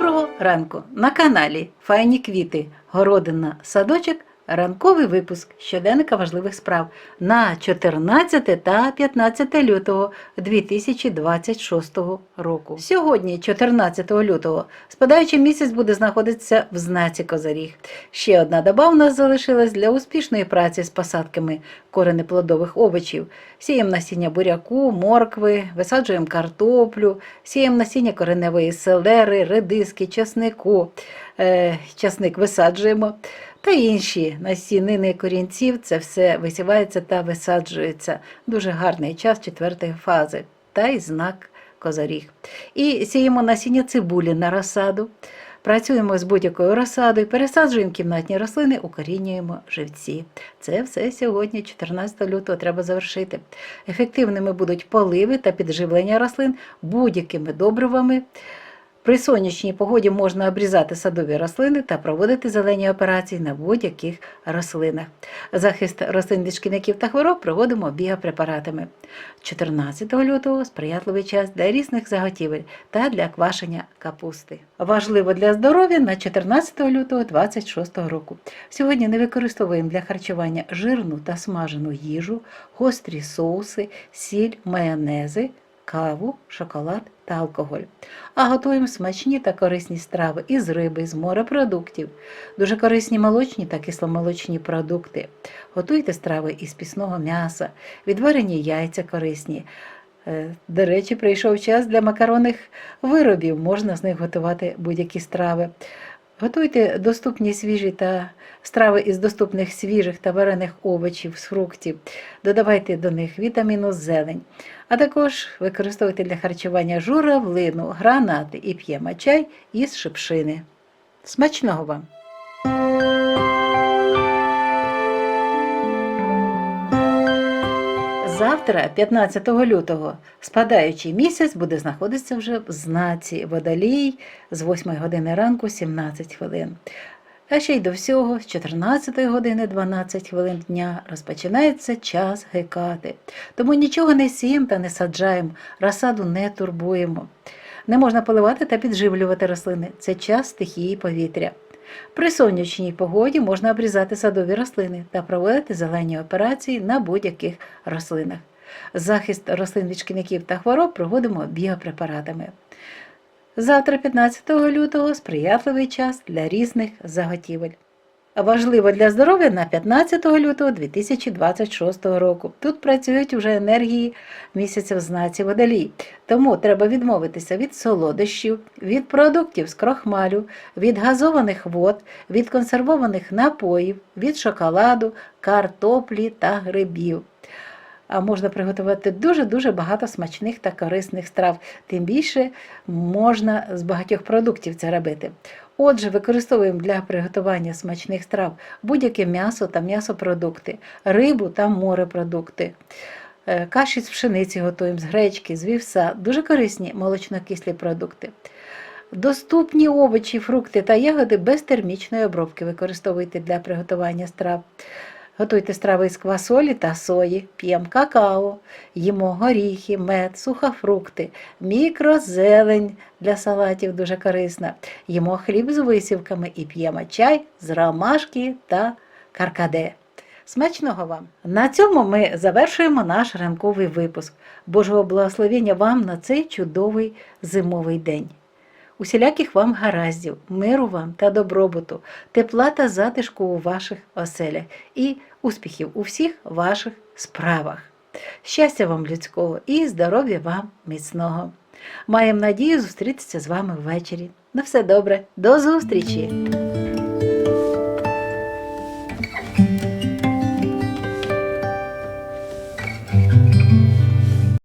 Доброго ранку! На каналі Файні квіти, городина, садочок Ранковий випуск щоденника важливих справ на 14 та 15 лютого 2026 року. Сьогодні, 14 лютого, спадаючий місяць буде знаходитися в знаці Козаріг. Ще одна доба в нас залишилась для успішної праці з посадками коренеплодових овочів. Сіємо насіння буряку, моркви, висаджуємо картоплю, сіємо насіння кореневої селери, редиски, часнику. Е, часник висаджуємо. Та інші насінини корінців це все висівається та висаджується. Дуже гарний час четвертої фази та й знак козаріг. І сіємо насіння цибулі на розсаду. Працюємо з будь-якою розсадою, пересаджуємо кімнатні рослини, укорінюємо живці. Це все сьогодні, 14 лютого, треба завершити. Ефективними будуть поливи та підживлення рослин будь-якими добривами. При сонячній погоді можна обрізати садові рослини та проводити зелені операції на будь-яких рослинах. Захист рослин від шкідників та хвороб проводимо біопрепаратами. 14 лютого сприятливий час для різних заготівель та для квашення капусти. Важливо для здоров'я на 14 лютого 26 року. Сьогодні не використовуємо для харчування жирну та смажену їжу, гострі соуси, сіль, майонези каву, шоколад та алкоголь. А готуємо смачні та корисні страви із риби, з морепродуктів. Дуже корисні молочні та кисломолочні продукти. Готуйте страви із пісного м'яса, відварені яйця корисні. Е, До речі, прийшов час для макаронних виробів. Можна з них готувати будь-які страви. Готуйте доступні свіжі та страви із доступних свіжих та варених овочів, з фруктів. Додавайте до них вітаміну зелень. А також використовуйте для харчування журавлину, гранати і п'ємо чай із шипшини. Смачного вам! Завтра, 15 лютого, спадаючий місяць буде знаходитися вже в знаці водолій з 8 години ранку 17 хвилин. А ще й до всього, з 14 години 12 хвилин дня розпочинається час гекати. Тому нічого не сіємо та не саджаємо, розсаду не турбуємо. Не можна поливати та підживлювати рослини. Це час стихії повітря. При сонячній погоді можна обрізати садові рослини та проводити зелені операції на будь-яких рослинах. Захист рослин від шкідників та хвороб проводимо біопрепаратами. Завтра, 15 лютого, сприятливий час для різних заготівель. Важливо для здоров'я на 15 лютого 2026 року. Тут працюють вже енергії місяця в знаці водолій. Тому треба відмовитися від солодощів, від продуктів з крохмалю, від газованих вод, від консервованих напоїв, від шоколаду, картоплі та грибів. Можна приготувати дуже-дуже багато смачних та корисних страв. Тим більше можна з багатьох продуктів це робити. Отже, використовуємо для приготування смачних страв будь-яке м'ясо та м'ясопродукти, рибу та морепродукти. Е, Каші з пшениці готуємо з гречки, з вівса, дуже корисні молочнокислі продукти. Доступні овочі, фрукти та ягоди без термічної обробки використовуйте для приготування страв. Готуйте страви з квасолі та сої, п'ємо какао, їмо горіхи, мед, сухофрукти, мікрозелень для салатів дуже корисна. Їмо хліб з висівками і п'ємо чай з ромашки та каркаде. Смачного вам! На цьому ми завершуємо наш ранковий випуск. Божого благословення вам на цей чудовий зимовий день. Усіляких вам гараздів, миру вам та добробуту, тепла та затишку у ваших оселях і успіхів у всіх ваших справах. Щастя вам людського і здоров'я вам міцного. Маємо надію зустрітися з вами ввечері. На все добре, до зустрічі!